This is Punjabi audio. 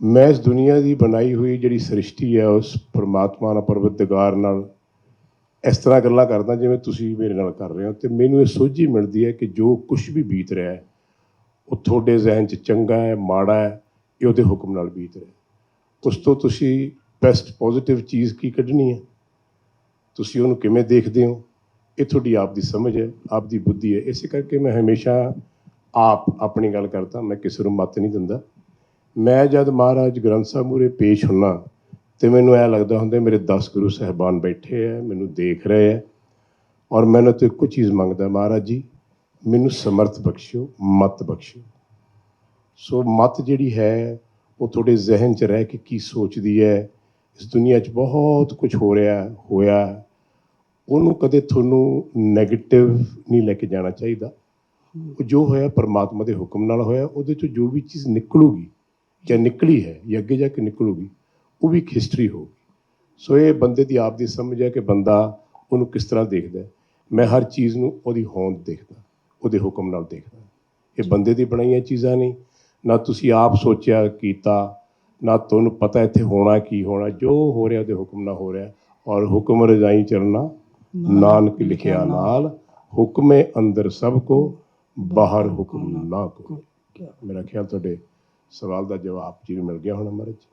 ਮੈਂ ਇਸ ਦੁਨੀਆ ਦੀ ਬਣਾਈ ਹੋਈ ਜਿਹੜੀ ਸ੍ਰਿਸ਼ਟੀ ਹੈ, ਉਸ ਪਰਮਾਤਮਾ ਨਾਲ ਪਰਵਤਗਾਰ ਨਾਲ ਇਸ ਤਰ੍ਹਾਂ ਗੱਲਾਂ ਕਰਦਾ ਜਿਵੇਂ ਤੁਸੀਂ ਮੇਰੇ ਨਾਲ ਕਰ ਰਹੇ ਹੋ ਤੇ ਮੈਨੂੰ ਇਹ ਸੋਝੀ ਮਿਲਦੀ ਹੈ ਕਿ ਜੋ ਕੁਝ ਵੀ ਬੀਤ ਰਿਹਾ ਹੈ, ਉਹ ਤੁਹਾਡੇ ਜ਼ਿਹਨ 'ਚ ਚੰਗਾ ਹੈ, ਮਾੜਾ ਹੈ, ਇਹ ਉਹਦੇ ਹੁਕਮ ਨਾਲ ਬੀਤ ਰਿਹਾ ਉਸ ਤੋਂ ਤੁਸੀਂ ਬੈਸਟ ਪੋਜ਼ਿਟਿਵ ਚੀਜ਼ ਕੀ ਕੱਢਣੀ ਹੈ? ਤੁਸੀਂ ਉਹਨੂੰ ਕਿਵੇਂ ਦੇਖਦੇ ਹੋ? ਇਹ ਤੁਹਾਡੀ ਆਪ ਦੀ ਸਮਝ ਹੈ ਆਪ ਦੀ ਬੁੱਧੀ ਹੈ। ਇਸੇ ਕਰਕੇ ਮੈਂ ਹਮੇਸ਼ਾ ਆਪ ਆਪਣੀ ਗੱਲ ਕਰਦਾ, ਮੈਂ ਕਿਸੇ ਨੂੰ ਮੱਤ ਨਹੀਂ ਦਿੰਦਾ। ਮੈਂ ਜਦ ਮਹਾਰਾਜ ਗ੍ਰੰਥ ਸਾਹਿਬ ਮੂਹਰੇ ਪੇਸ਼ ਹੁੰਨਾ ਤੇ ਮੈਨੂੰ ਐ ਲੱਗਦਾ ਹੁੰਦਾ ਮੇਰੇ 10 ਗੁਰੂ ਸਾਹਿਬਾਨ ਬੈਠੇ ਐ, ਮੈਨੂੰ ਦੇਖ ਰਹੇ ਐ ਔਰ ਮੈਂ ਉਹਨਾਂ ਤੋਂ ਇੱਕੋ ਚੀਜ਼ ਮੰਗਦਾ, ਮਹਾਰਾਜ ਜੀ, ਮੈਨੂੰ ਸਮਰਥ ਬਖਸ਼ਿਓ, ਮਤ ਬਖਸ਼ਿਓ। ਸੋ ਮਤ ਜਿਹੜੀ ਹੈ, ਉਹ ਤੁਹਾਡੇ ਜ਼ਿਹਨ 'ਚ ਰਹਿ ਕੇ ਕੀ ਸੋਚਦੀ ਹੈ ਇਸ ਦੁਨੀਆ 'ਚ ਬਹੁਤ ਕੁਝ ਹੋ ਰਿਹਾ, ਹੋਇਆ, ਉਹਨੂੰ ਕਦੇ ਤੁਹਾਨੂੰ 네ਗੇਟਿਵ ਨਹੀਂ ਲੈ ਕੇ ਜਾਣਾ ਚਾਹੀਦਾ। ਉਹ ਜੋ ਹੋਇਆ ਪਰਮਾਤਮਾ ਦੇ ਹੁਕਮ ਨਾਲ ਹੋਇਆ, ਉਹਦੇ 'ਚੋਂ ਜੋ ਵੀ ਚੀਜ਼ ਨਿਕਲੂਗੀ ਜਾਂ ਨਿਕਲੀ ਹੈ ਜਾਂ ਅੱਗੇ ਜਾ ਕੇ ਨਿਕਲੂਗੀ ਉਹ ਵੀ ਇੱਕ ਹਿਸਟਰੀ ਹੋਊਗੀ। ਸੋ ਇਹ ਬੰਦੇ ਦੀ ਆਪ ਦੀ ਸਮਝ ਹੈ ਕਿ ਬੰਦਾ ਉਹਨੂੰ ਕਿਸ ਤਰ੍ਹਾਂ ਦੇਖਦਾ। ਮੈਂ ਹਰ ਚੀਜ਼ ਨੂੰ ਉਹਦੀ ਹੋਂਦ ਦੇਖਦਾ ਉਹਦੇ ਹੁਕਮ ਨਾਲ ਦੇਖਦਾ। ਇਹ ਬੰਦੇ ਦੀ ਬਣਾਈਆਂ ਚੀਜ਼ਾਂ ਨਹੀਂ ਨਾ ਤੁਸੀਂ ਆਪ ਸੋਚਿਆ ਕੀਤਾ ਨਾ ਤੁਹਾਨੂੰ ਪਤਾ ਇੱਥੇ ਹੋਣਾ ਕੀ ਹੋਣਾ ਜੋ ਹੋ ਰਿਹਾ ਉਹਦੇ ਹੁਕਮ ਨਾਲ ਹੋ ਰਿਹਾ ਔਰ ਹੁਕਮ ਰਜਾਈ ਚੱਲਣਾ ਨਾਨਕ ਲਿਖਿਆ ਨਾਲ ਹੁਕਮੇ ਅੰਦਰ ਸਭ ਕੋ ਬਾਹਰ ਹੁਕਮ ਨਾ ਕੋ। ਮੇਰਾ ਖਿਆਲ ਤੁਹਾਡੇ ਸਵਾਲ ਦਾ ਜਵਾਬ ਜੀ ਨੂੰ ਮਿਲ ਗਿਆ ਹੋਣਾ ਮਹਾਰਾਜ